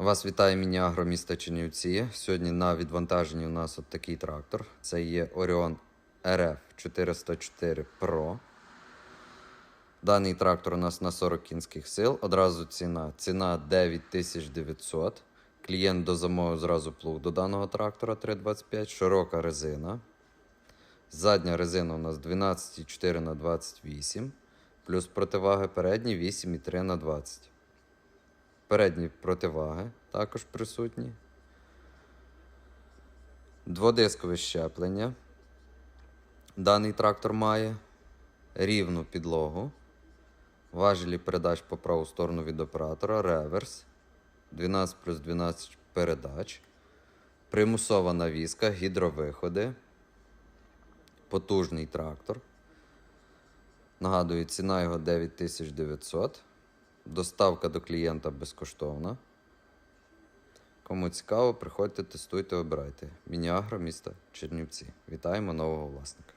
Вас вітає Мініагро міста. Сьогодні на відвантаженні у нас от такий трактор. Це є Orion RF 404 Pro. Даний трактор у нас на 40 кінських сил. Одразу ціна. Ціна 9900. Клієнт до дозамовив зразу плуг до даного трактора 325, широка резина. Задня резина у нас 12,4 на 28, плюс противаги передні 8,3 на 20. Передні противаги також присутні. Дводискове щеплення. Даний трактор має рівну підлогу. Важелі передач по праву сторону від оператора, реверс, 12 плюс 12 передач, примусова навіска, гідровиходи, потужний трактор. Нагадую, ціна його 9900. Доставка до клієнта безкоштовна. Кому цікаво, приходьте, тестуйте, обирайте. Мініагро міста Чернівці. Вітаємо нового власника.